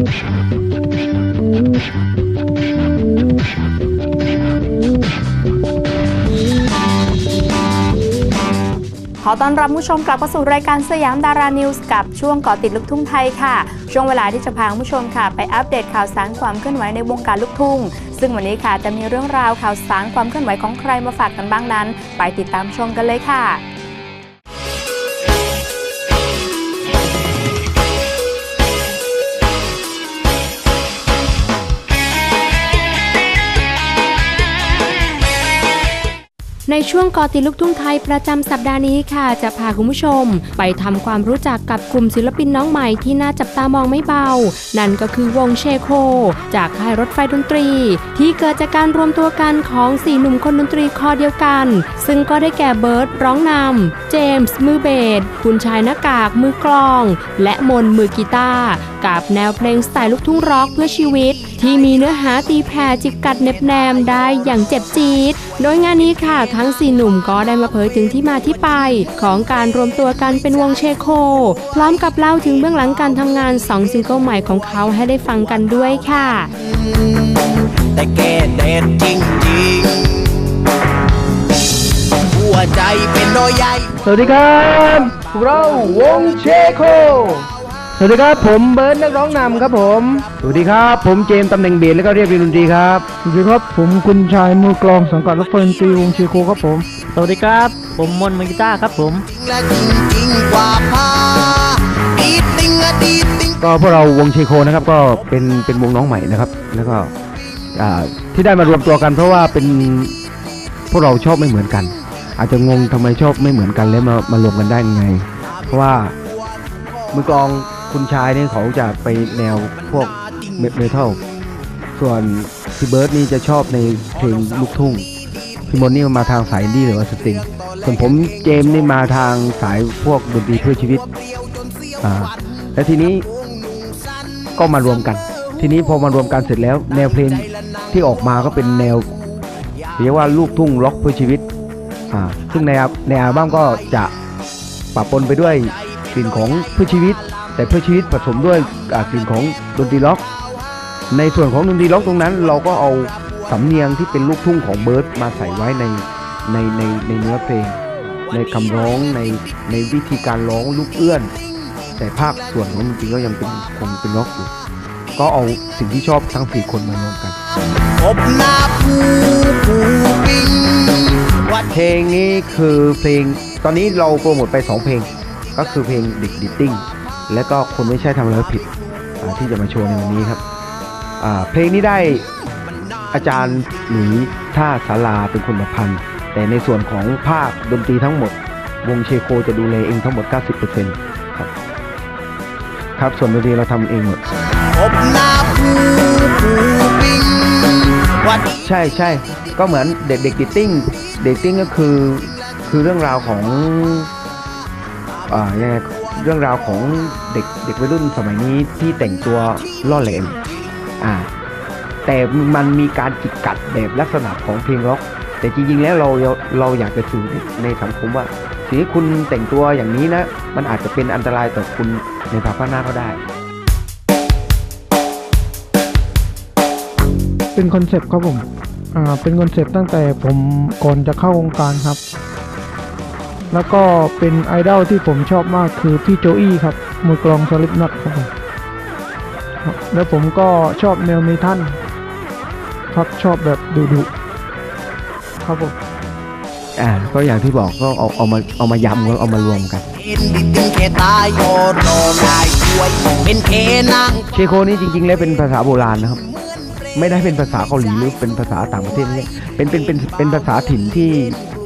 ขอต้อนรับผู้ชมกลับเข้าสู่รายการสยามดารานิวส์กับช่วงเกาะติดลูกทุ่งไทยค่ะ ช่วงเวลาที่จะพาผู้ชมค่ะ ไปอัปเดตข่าวสารความเคลื่อนไหวในวงการลูกทุ่ง ซึ่งวันนี้ค่ะจะมีเรื่องราวข่าวสารความเคลื่อนไหวของใครมาฝากกันบ้างนั้น ไปติดตามชมกันเลยค่ะ ในช่วงกอติดลูกทุ่งไทยประจำสัปดาห์นี้ค่ะ จะพาคุณผู้ชม ไปทำความรู้จักกับกลุ่มศิลปินน้องใหม่ที่น่าจับตามองไม่เบา นั่นก็คือวงเชโค จากค่ายรถไฟดนตรี ที่เกิดจากการรวมตัวกันของสี่หนุ่มคนดนตรีคอเดียวกัน ซึ่งก็ได้แก่เบิร์ดร้องนำเจมส์มือเบสคุณชายหน้ากากมือกลอง และมนมือกีตาร์กับแนวเพลงสไตล์ลูกทุ่งร็อกเพื่อชีวิต ที่มีเนื้อหาตีแผ่จิกกัดเน็บแนมได้อย่างเจ็บจี๊ดโดยงานนี้ค่ะทงสี่หนุ่มก็ได้มาเผยถึงที่มาที่ไป ของการรวมตัวกันเป็นวงเชโค พร้อมกับเล่าถึงเบื้องหลังการทำงาน 2 ซิงเกิลใหม่ของเขาให้ได้ฟังกันด้วยค่ะ แต่แกเด็ดจริงๆหัวใจเป็นรอยใหญ่ สวัสดีครับพวกเราวงเชโค สวัสดีครับผมเบิร์ดนักร้องนำครับผม สวัสดีครับผมเจมส์ตำแหน่งเบสแล้วก็เรียบเรียนดนตรีครับ สวัสดีครับผมคุณชายมือกลองสังกัดรถไฟดนตรีวงเชียโคครับผม สวัสดีครับ ผมมนต์มือกีตาร์ครับผม และจริงๆกว่าพาดีดติงอะดีดติงก็พวกเราวงเชโคนะครับก็เป็นเป็นวงน้องใหม่นะครับ แล้วก็อ่าที่ได้มารวมตัวกัน เพราะว่าเป็นพวกเราชอบไม่เหมือนกัน อาจจะงงทำไมชอบไม่เหมือนกันแล้วมามารวมกันได้ยังไง เพราะว่ามือกลอง คุณชายนี่เขาจะไปแนวพวกเมทัลส่วนพี่เบิร์ดนี่จะชอบในเพลงลูกทุ่งพี่มนนี่มาทางสายอินดี้หรือว่าสตริงส่วนผมเจมส์นี่มาทางสายพวกดนตรีเพื่อชีวิตอ่าและทีนี้ก็มารวมกัน ทีนี้พอมารวมกันเสร็จแล้ว แนวเพลงที่ออกมาก็เป็นแนวเรียกว่าลูกทุ่งล็อกเพื่อชีวิตอ่าซึ่งในในอัลบั้มก็จะปะปนไปด้วยกลิ่นของเพื่อชีวิต แต่เพื่อชีวิตผสมด้วยกลิ่นของดนตรีล็อก ในส่วนของดนตรีล็อกตรงนั้น เราก็เอาสำเนียงที่เป็นลูกทุ่งของเบิร์ดมาใส่ไว้ในในในในเนื้อเพลง ในคำร้องในในวิธีการร้องลูกเอื้อน แต่ภาคส่วนของดนตรีก็ยังเป็นคงเป็นล็อกอยู่ก็เอาสิ่งที่ชอบทั้งสี่คนมารวมกันพบนาผู้ผู้ปิงเพลงนี้คือเพลงตอนนี้เราโปรโมทไป 2 เพลง ก็คือเพลงด็กดิตติ้ง และก็คนไม่ใช่ทำอะไรผิดอ่าที่จะมาโชว์ในวันนี้ครับอ่าเพลงนี้ได้อาจารย์หลุยท่าสาราเป็นคนประพันธ์ แต่ในส่วนของภาคดนตรีทั้งหมด วงเชโคจะดูแลเองทั้งหมด 90%ครับครับส่วนดนตรีเราทำเองหมดพบหน้าผู้ผู้ปิงวันนี้ใช่ใช่ก็เหมือนเด็กเด็กดิตติ้งเด็กติ้งก็คือคือเรื่องราวของอ่ายังไง เรื่องราวของเด็กเด็กวัยรุ่นสมัยนี้ที่แต่งตัวล่อแหลมอ่าแต่มันมีการจิกกัดแบบลักษณะของเพลงร็อก แต่จริงๆแล้วเราเราอยากจะสื่อในสังคมว่าสิ่งที่คุณแต่งตัวอย่างนี้นะ มันอาจจะเป็นอันตรายต่อคุณในภายภาคหน้าก็ได้ เป็นคอนเซปต์ครับผม อ่า เป็นคอนเซปต์ตั้งแต่ผมก่อนจะเข้าวงการครับ แล้วก็เป็นไอดอลที่ผมชอบมากคือพี่โจอี้ครับ มือกลองสลิปน็อตครับผมครับแล้วผมก็ชอบแนวเมทัลครับชอบแบบดุดุๆครับผมอ่าก็อย่างที่บอกก็เอาเอามาเอามายำแล้วเอามารวมกันดิดติงแค่ตายโยนโดนได้ช่วยเป็นเคนางเชโคนี่จริง ๆ แล้วเป็นภาษาโบราณนะครับ ไม่ได้เป็นภาษาเกาหลีหรือเป็นภาษาต่างประเทศนี่เป็นเป็นเป็นเป็นภาษาถิ่นที่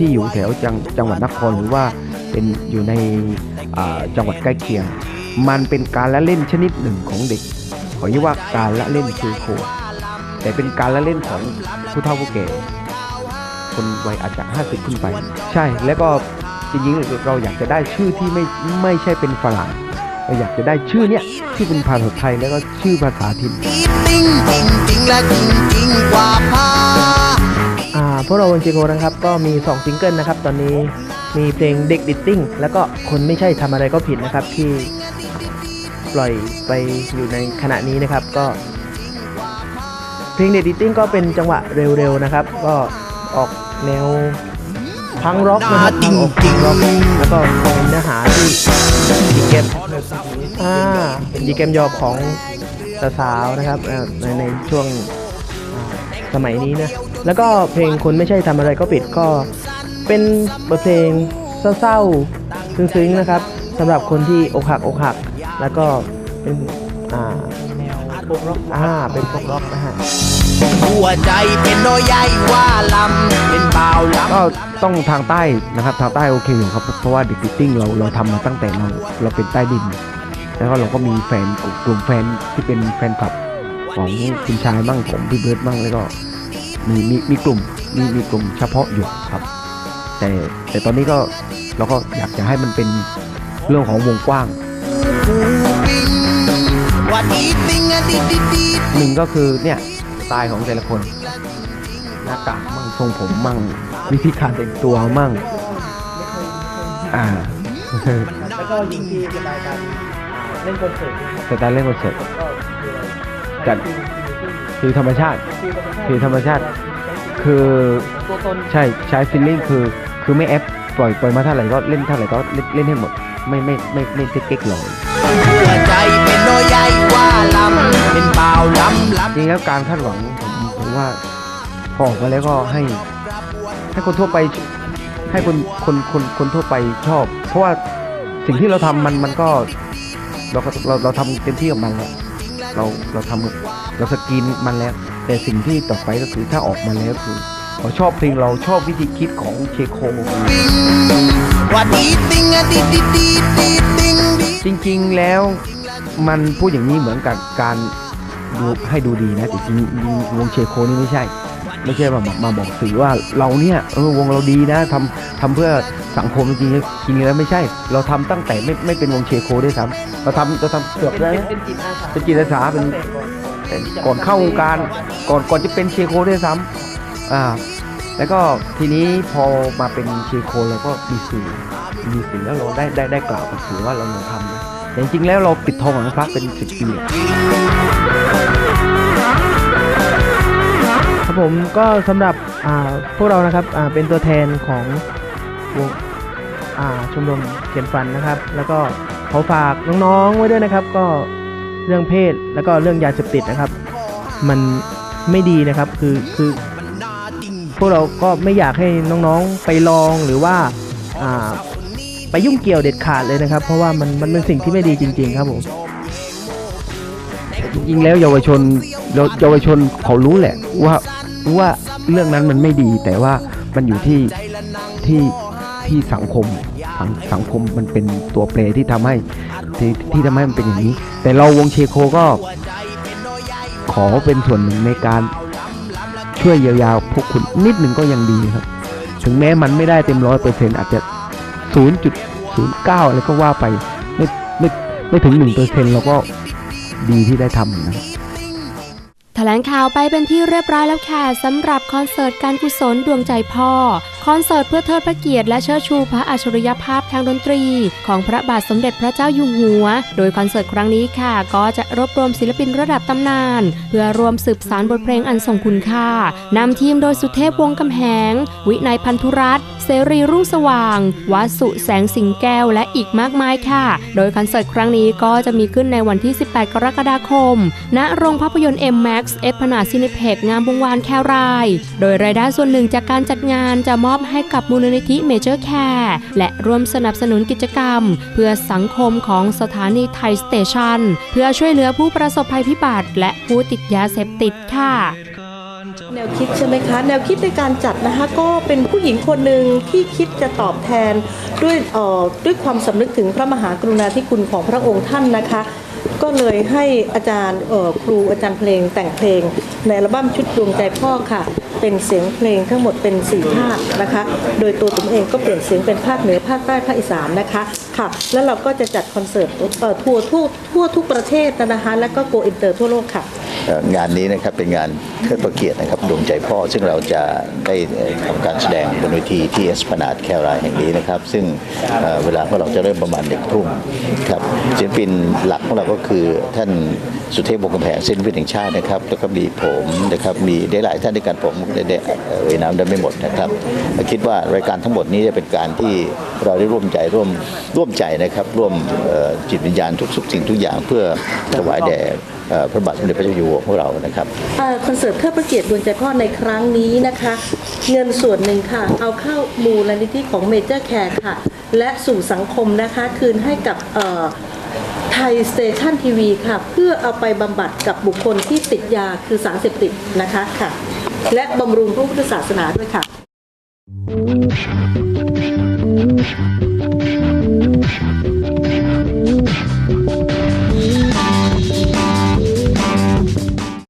ที่อยู่แถวจังจังหวัดนครหรือว่าเป็นอยู่ในจังหวัดใกล้เคียง มันเป็นการละเล่นชนิดหนึ่งของเด็กขอเรียกว่าการละเล่นเชโคแต่เป็นการละเล่นของผู้เฒ่าผู้แก่คนวัยอาจจะ50ขึ้นไป ใช่แล้วก็จริงๆเราอยากจะได้ชื่อที่ไม่ไม่ใช่เป็นฝรั่งเราอยากจะได้ชื่อเนี้ยที่เป็นภาษาไทยแล้วก็ชื่อภาษาถิ่น พาอ่าพวกเราวงจิโกนะครับ ก็มี 2 ซิงเกิลนะครับ ตอนนี้มีเพลงเด็กดิตติ้งแล้วก็คนไม่ใช่ทำอะไรก็ผิดนะครับ ที่ปล่อยไปอยู่ในขณะนี้นะครับ ก็ เพลงเดดดิตติ้งก็เป็นจังหวะเร็วๆนะครับ ก็ออกแนวพังร็อกนะครับพังออกพังร็อกแล้วก็เป็นเนื้อหาที่ดีเกมอ่าเป็นดีเกมยอบของสาวๆนะครับในในช่วงสมัยนี้นะ แล้วก็เพลงคนไม่ใช่ทำอะไรก็ปิดก็เป็นบทเพลงเศร้าๆซึ้งๆนะครับสำหรับคนที่อกหักอกหัก แล้วก็เป็นอ่าอ่าเป็นพวกร็อกนะฮะหัวใจเป็นน้อยใหญ่ว่าลำเป็นเบาวลำก็ต้องทางใต้นะครับทางใต้โอเคอยู่ครับเพราะว่าเด็กดิติ้งเราเราทำมาตั้งแต่เราเราเป็นใต้ดิน แล้วก็เราก็มีแฟนกลุ่มกลุ่มแฟนที่เป็นแฟนคลับของคุณชายบ้างผมพี่เบิร์ดบ้างแล้วก็ มีมีมีกลุ่มมีมีกลุ่มเฉพาะอยู่ครับ แต่แต่ตอนนี้ก็เราก็อยากจะให้มันเป็นเรื่องของวงกว้างผูปิงว่าดีติงอะดีดีดีหนึ่งก็คือเนี่ยสไตล์ของแต่ละคน หน้ากากมั่งทรงผมมั่งวิธีการแต่งตัวมั่ง อ่าแล้วก็ยิงที่สไตล์การเล่นคอนเสิร์ตสไตล์เล่นคอนเสิร์ตก็คืออะไรจัด คือธรรมชาติ คือธรรมชาติคือตัวตนใช่ใช้ฟิลลิ่งคือคือไม่แอปปล่อยปล่อยมาเท่าไหร่ก็เล่นเท่าไหร่ก็เล่นเล่นให้หมด ไม่ไม่ไม่ไม่เก๊กๆหรอกหัวใจเป็นน้อยใหญ่ว่าลำเป็นเบาวลำลำจริงแล้วการคาดหวังผมผมว่าพอออกมาแล้วก็ให้ ให้คนทั่วไปให้คนคนคนคนทั่วไปชอบ เพราะว่าสิ่งที่เราทำมันมันก็เราเราเราทำเต็มที่กับมันแล้วเราเราทำ เราสกรีนมันแล้ว แต่สิ่งที่ต่อไปก็คือถ้าออกมาแล้วคือเราชอบเพลงเราชอบวิธีคิดของเชโคจริงๆแล้วมันพูดอย่างนี้เหมือนกับการดูให้ดูดีนะแต่จริงๆวงเชโคนี่ไม่ใช่ ไม่ใช่มาบอกมาบอกสื่อว่าเราเนี่ยเออวงเราดีนะทำทำเพื่อสังคมจริงๆจริงแล้วไม่ใช่ เราทำตั้งแต่ไม่ไม่เป็นวงเชโคด้วยซ้ำเราทำเราทำเกือบแล้วเป็นจิตอาสาเป็นจิตอาสาเป็น ก่อนเข้าวงการก่อนก่อนจะเป็นเชโคด้วยซ้ำอ่าแล้วก็ทีนี้พอมาเป็นเชโคเราก็มีสื่อมีสื่อแล้วเราได้ได้ได้กล่าวกับสื่อว่าเราเราทำนะแต่จริงๆแล้วเราปิดทองหลังพระเป็นสิบปีครับผมก็สำหรับอ่าพวกเรานะครับอ่าเป็นตัวแทนของวงอ่าชมรมเขียนฝันนะครับ แล้วก็ขอฝากน้องๆไว้ด้วยนะครับ ก็ เรื่องเพศแล้วก็เรื่องยาเสพติดนะครับ มันไม่ดีนะครับคือคือพวกเราก็ไม่อยากให้น้องๆไปลองหรือว่าอ่าไปยุ่งเกี่ยวเด็ดขาดเลยนะครับ เพราะว่ามันมันเป็นสิ่งที่ไม่ดีจริง ๆ ครับผมจริงๆแล้วเยาวชนราเยาวชนเขารู้แหละ ว่าว่าเรื่องนั้นมันไม่ดีแต่ว่ามันอยู่ที่ที่ที่สังคม สังสังคมมันเป็นตัวแปรที่ทำให้ที่ที่ทำให้มันเป็นอย่างนี้ แต่เราวงเชโคก็ขอเป็นส่วนหนึ่งในการช่วยเยียวยาพวกคุณนิดหนึ่งก็ยังดีครับ ถึงแม้มันไม่ได้เต็มร้อยเปอร์เซ็นต์อาจจะศูนย์จุดศูนย์เก้าอะไรก็ว่าไปไม่ไม่ไม่ถึงหนึ่งเปอร์เซ็นต์เราก็ดีที่ได้ทำนะแถลงข่าวไปเป็นที่เรียบร้อยแล้วค่ะสำหรับคอนเสิร์ตการกุศลดวงใจพ่อ คอนเสิร์ตเพื่อเทิดพระเกียรติและเชิดชูพระอัจฉริยภาพทางดนตรี ของพระบาทสมเด็จพระเจ้าอยู่หัว โดยคอนเสิร์ตครั้งนี้ค่ะ ก็จะรวบรวมศิลปินระดับตำนาน เพื่อรวมสืบสารบทเพลงอันทรงคุณค่านำทีมโดยสุเทพวงกำแหง วินัยพันธุรัตน์เสรีรุ่งสว่างวสุแสงสิงแก้วและอีกมากมายค่ะ โดยคอนเสิร์ตครั้งนี้ก็จะมีขึ้นในวันที่ 18 กรกฎาคม ณ โรงภาพยนตร์ M Max เอฟพนาซินิเพกงามวงวานแคราย โดยรายได้ส่วนหนึ่งจากการจัดงานจะมอบอบให้กับมูลนิธิเมเจอร์แคร์และร่วมสนับสนุนกิจกรรม เพื่อสังคมของสถานีไทยสเตชันเพื่อช่วยเหลือผู้ประสบภัยพิบัติ และผู้ติดยาเสพติดค่ะแนวคิดใช่ไหมคะ แนวคิดในการจัดนะคะก็เป็นผู้หญิงคนหนึ่งที่คิดจะตอบแทนด้วยเออด้วยความสำนึกถึงพระมหากรุณาธิคุณของพระองค์ท่านนะคะ ก็เลยให้อาจารย์ครูอาจารย์เพลงแต่งเพลง ในอัลบั้มชุดดวงใจพ่อค่ะ เป็นเสียงเพลงทั้งหมดเป็นสี่ภาคนะคะ โดยตัวผมเองก็เปลี่ยนเสียงเป็นภาคเหนือภาคใต้ภาคอีสานนะคะค่ะ แล้วเราก็จะจัดคอนเสิร์ตเอ่อทัวร์ทั่วทั่วทุกประเทศนะคะแล้วก็โกอินเตอร์ทั่วโลกค่ะงานนี้นะครับเป็นงานเทิดพระเกียรตินะครับดวงใจพ่อ ซึ่งเราจะได้เอ่อทำการแสดงบนเวทีที่เอสพนาดแครายแห่งนี้นะครับ ซึ่งเอ่อเวลาของเราจะเริ่มประมาณหนึ่งทุ่มครับศิลปินหลักของเราก็คือท่านสุเทพวงศ์กำแพงศิลปินแห่งชาตินะครับ แล้วก็มีผมนะครับมีได้หลายท่านด้วยกันผมได้เอ่ยนามได้ไม่หมดนะครับคิดว่ารายการทั้งหมดนี้จะเป็นการที่เราได้ร่วมใจร่วมร่วมใจนะครับ ร่วมจิตวิญญาณทุกทุกสิ่งทุกอย่างเพื่อถวายแด่พระบาทสมเด็จพระเจ้าอยู่หัวของเรานะครับอคอนเสิร์ตเทิดพระเกียรติดวงใจพ่อในครั้งนี้นะคะ เงินส่วนหนึ่งค่ะ เอาเข้ามูลนิธิของเมเจอร์แคร์ค่ะ และสู่สังคมนะคะคืนให้กับ ไทยสเตชันทีวีค่ะ เพื่อเอาไปบำบัดกับบุคคลที่ติดยาคือสารเสพติดนะคะค่ะ และบำรุงพระพุทธศาสนาด้วยค่ะ Thank you.